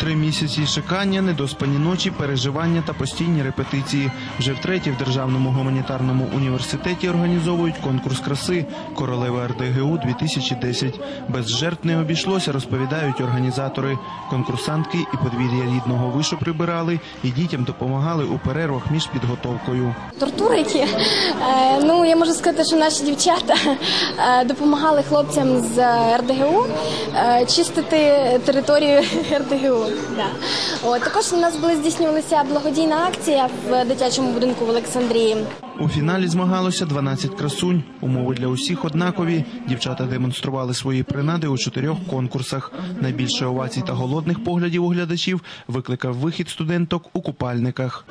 Три місяці чекання, недоспані ночі, переживання та постійні репетиції. Вже втретє в Державному гуманітарному університеті організовують конкурс краси Королева РДГУ 2010. Без жертв не обійшлося, розповідають організатори. Конкурсантки і подвір'я рідного вишу прибирали, і дітям допомагали у перервах між підготовкою. Тортурики. Е, ну я можу сказати, що наші дівчата е, допомагали хлопцям з РДГУ е, чистити територію РДГУ. Да. Також у нас були здійснювалися благодійна акція в дитячому будинку в Олександрії. У фіналі змагалося 12 красунь. Умови для усіх однакові. Дівчата демонстрували свої принади у чотирьох конкурсах. Найбільше овацій та голодних поглядів у глядачів викликав вихід студенток у купальниках.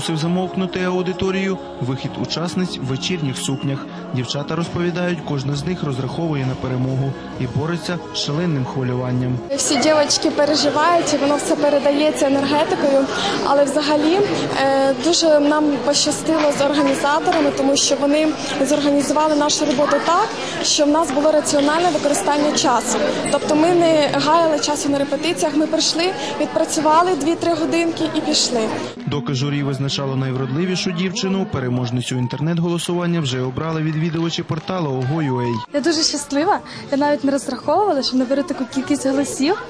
Змусив замовкнути аудиторію вихід учасниць в вечірніх сукнях. Дівчата розповідають, кожна з них розраховує на перемогу і бореться з шаленим хвилюванням. Всі дівчатки переживають, і воно все передається енергетикою. Але взагалі е, дуже нам пощастило з організаторами, тому що вони зорганізували нашу роботу так, що в нас було раціональне використання часу. Тобто ми не гаяли часу на репетиціях. Ми прийшли, відпрацювали 2-3 годинки і пішли. Доки журі визначало найвродливішу дівчину, переможницю інтернет-голосування вже обрали відвідувачі порталу Ого.ua. Я дуже щаслива. Я навіть не розраховувала, що наберу таку кількість голосів.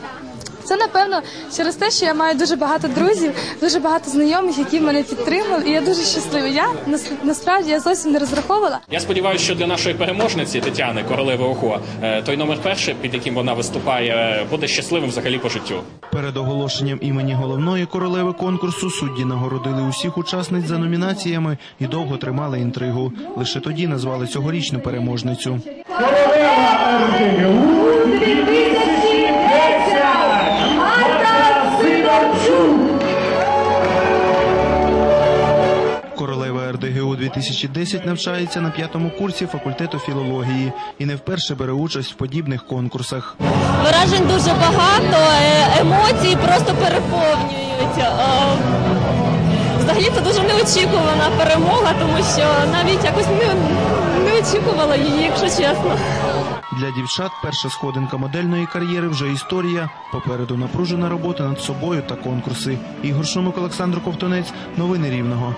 Це напевно через те, що я маю дуже багато друзів, дуже багато знайомих, які мене підтримали. І я дуже щаслива. Я нас- насправді я зовсім не розраховувала. Я сподіваюся, що для нашої переможниці Тетяни Королеви ОХО е, той номер перший, під яким вона виступає, буде щасливим взагалі по життю. Перед оголошенням імені головної королеви конкурсу судді нагородили усіх учасниць за номінаціями і довго тримали інтригу. Лише тоді назвали цьогорічну переможницю. Королева РДГУ 2010 навчається на п'ятому курсі факультету філології і не вперше бере участь в подібних конкурсах. Вражень дуже багато, е, емоції просто переповнюють. Е, Взагалі це дуже неочікувана перемога, тому що навіть якось не, не очікувала її, якщо чесно. Для дівчат перша сходинка модельної кар'єри вже історія. Попереду напружена робота над собою та конкурси. Ігор Шумик, Олександр Ковтунець. Новини Рівного.